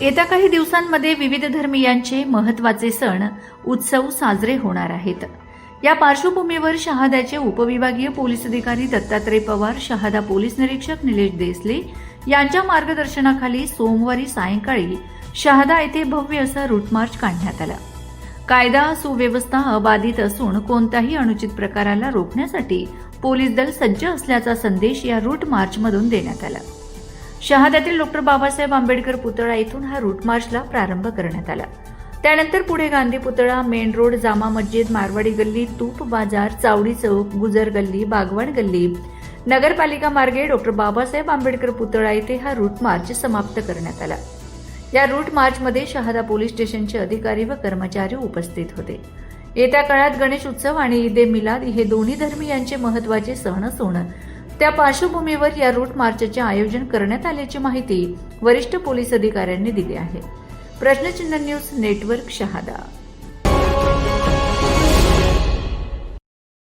येत्या काही दिवसांमध्ये विविध धर्मीयांचे महत्त्वाचे सण उत्सव साजरे होणार आहेत. या पार्श्वभूमीवर शहाद्याचे उपविभागीय पोलीस अधिकारी दत्तात्रय पवार शहादा पोलीस निरीक्षक निलेश देसले यांच्या मार्गदर्शनाखाली सोमवारी सायंकाळी शहादा येथे भव्य असा रूट मार्च काढण्यात आला. कायदा सुव्यवस्था अबाधित असून कोणत्याही अनुचित प्रकाराला रोखण्यासाठी पोलीस दल सज्ज असल्याचा संदेश या रूट मार्चमधून देण्यात आला. शहाद्यातील डॉक्टर बाबासाहेब आंबेडकर पुतळा येथून हा रूट मार्चला प्रारंभ करण्यात आला. त्यानंतर पुढे गांधी पुतळा मेन रोड जामा मस्जिद मारवाडी गल्ली तूप बाजार चावडी चौक गुजर गल्ली बागवान गल्ली. नगरपालिका मार्गे डॉक्टर बाबासाहेब आंबेडकर पुतळा येथे हा रूट मार्च समाप्त करण्यात आला. या रूट मार्चमध्ये शहादा पोलीस स्टेशनचे अधिकारी व कर्मचारी उपस्थित होते. येत्या काळात गणेश उत्सव आणि ईद ए मिलाद हे दोन्ही धर्मियांचे महत्त्वाचे सण असून त्या पार्श्वभूमीवर या रूट मार्चचे आयोजन करण्यात आल्याची माहिती वरिष्ठ पोलीस अधिकाऱ्यांनी दिली आहे. प्रश्नचिन्ह न्यूज नेटवर्क शहादा